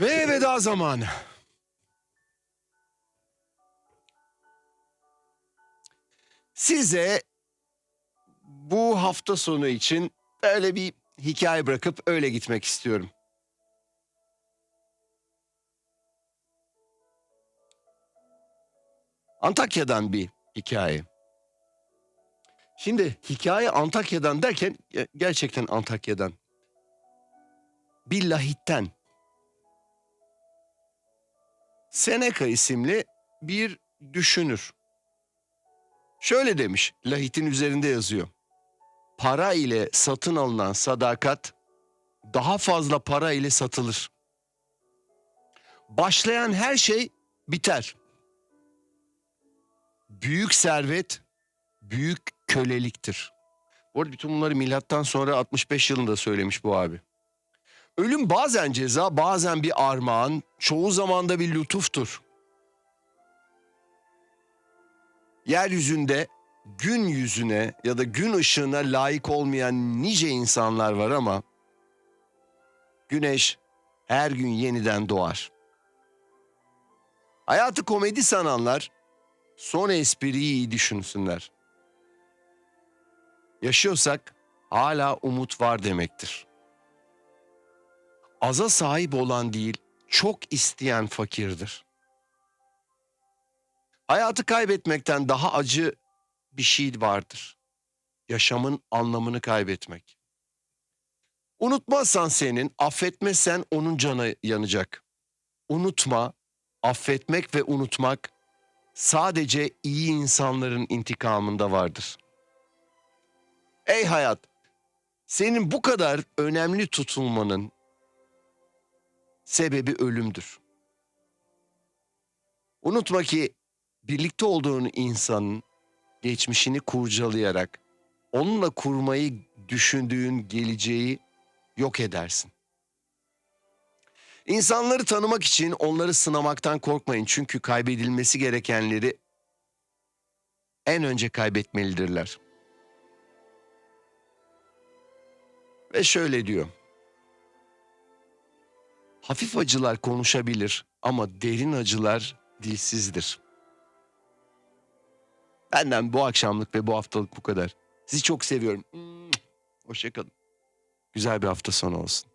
Ve veda zamanı. Size bu hafta sonu için böyle bir hikaye bırakıp öyle gitmek istiyorum. Antakya'dan bir hikaye. Şimdi hikaye Antakya'dan derken ge- gerçekten Antakya'dan. Bir lahitten. Seneca isimli bir düşünür. Şöyle demiş, lahitin üzerinde yazıyor. Para ile satın alınan sadakat daha fazla para ile satılır. Başlayan her şey biter. Büyük servet büyük köleliktir. Bu arada bütün bunları milattan sonra 65 yılında söylemiş bu abi. Ölüm bazen ceza, bazen bir armağan, çoğu zaman da bir lütuftur. Yeryüzünde gün yüzüne ya da gün ışığına layık olmayan nice insanlar var ama güneş her gün yeniden doğar. Hayatı komedi sananlar son espriyi iyi düşünsünler. Yaşıyorsak hala umut var demektir. Aza sahip olan değil, çok isteyen fakirdir. Hayatı kaybetmekten daha acı bir şey vardır. Yaşamın anlamını kaybetmek. Unutmazsan senin, affetmezsen onun canı yanacak. Unutma, affetmek ve unutmak sadece iyi insanların intikamında vardır. Ey hayat, senin bu kadar önemli tutulmanın sebebi ölümdür. Unutma ki birlikte olduğun insanın geçmişini kurcalayarak onunla kurmayı düşündüğün geleceği yok edersin. İnsanları tanımak için onları sınamaktan korkmayın çünkü kaybedilmesi gerekenleri en önce kaybetmelidirler. Ve şöyle diyor. Hafif acılar konuşabilir ama derin acılar dilsizdir. Benden bu akşamlık ve bu haftalık bu kadar. Sizi çok seviyorum. Hoşçakalın. Güzel bir hafta sonu olsun.